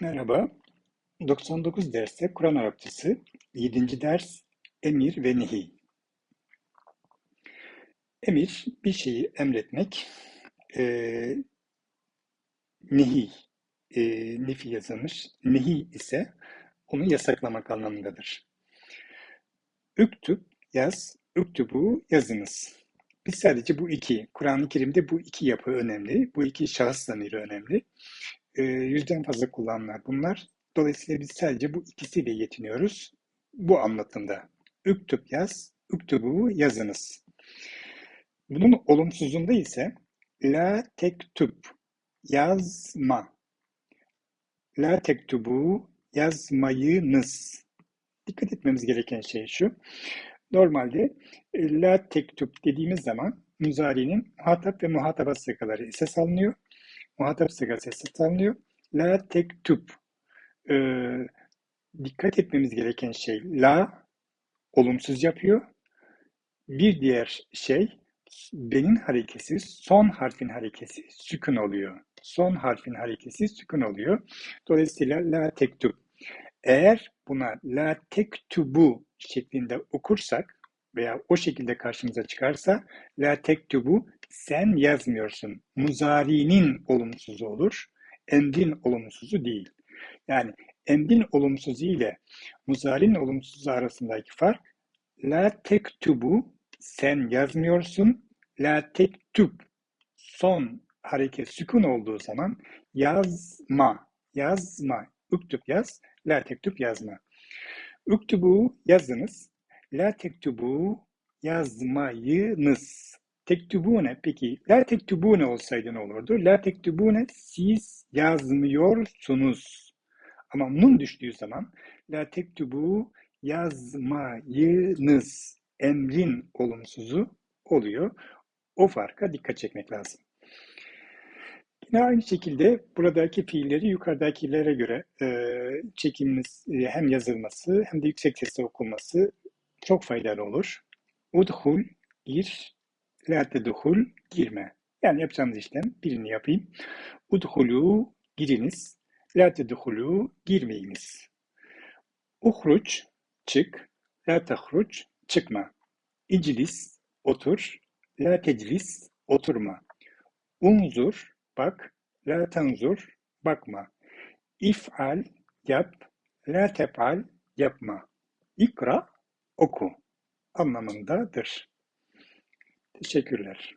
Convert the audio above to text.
Merhaba. 99 derste Kur'an Arapçası 7. ders emir ve nehi. Emir bir şeyi emretmek, e, nehi, e, nefi yazılmış. Nehi ise onu yasaklamak anlamındadır. Üktüb yaz, üktübu yazınız. Biz sadece bu iki, Kur'an-ı Kerim'de bu iki yapı önemli, bu iki şahıs zamiri önemli. E, yüzden fazla kullanılan bunlar. Dolayısıyla biz sadece bu ikisiyle yetiniyoruz bu anlatımda. Üktüb yaz, üktübu yazınız. Bunun olumsuzunda ise la tektüb yazma. La tektubu yazmayınız. Dikkat etmemiz gereken şey şu. Normalde e, la tektüb dediğimiz zaman müzari'nin muhatap ve muhataba sıkaları esas alınıyor. Muhatap sıkası esas alınıyor. La tektüb. Ee, dikkat etmemiz gereken şey la olumsuz yapıyor. Bir diğer şey benin harekesi, son harfin harekesi sükun oluyor. Son harfin harekesi sükun oluyor. Dolayısıyla la tektub. Eğer buna la tektubu şeklinde okursak veya o şekilde karşımıza çıkarsa la tektubu sen yazmıyorsun. Muzari'nin olumsuzu olur. Emrin olumsuzu değil. Yani emrin olumsuzu ile muzari'nin olumsuzu arasındaki fark la tektubu sen yazmıyorsun. La tektub son hareket sükun olduğu zaman yazma, yazma, üktüb yaz, la tektub yazma. Üktübu yazınız, la tektubu yazmayınız. Tektubune peki, la tektubune olsaydı ne olurdu? La tektubune siz yazmıyorsunuz. Ama nun düştüğü zaman la tektubu yazmayınız emrin olumsuzu oluyor. O farka dikkat çekmek lazım. Yine aynı şekilde buradaki fiilleri yukarıdakilere göre e, çekimimiz e, hem yazılması hem de yüksek sesle okunması çok faydalı olur. Udhul, gir, la tedhul, girme. Yani yapacağımız işlem birini yapayım. Udhulu, giriniz. La tedhulu, girmeyiniz. Uhruç, çık. La tehruç, çıkma. İclis, otur. La teclis, oturma. Unzur, bak. La tanzur, bakma. İf'al, yap. La tef'al, yapma. İkra, oku anlamındadır. Teşekkürler.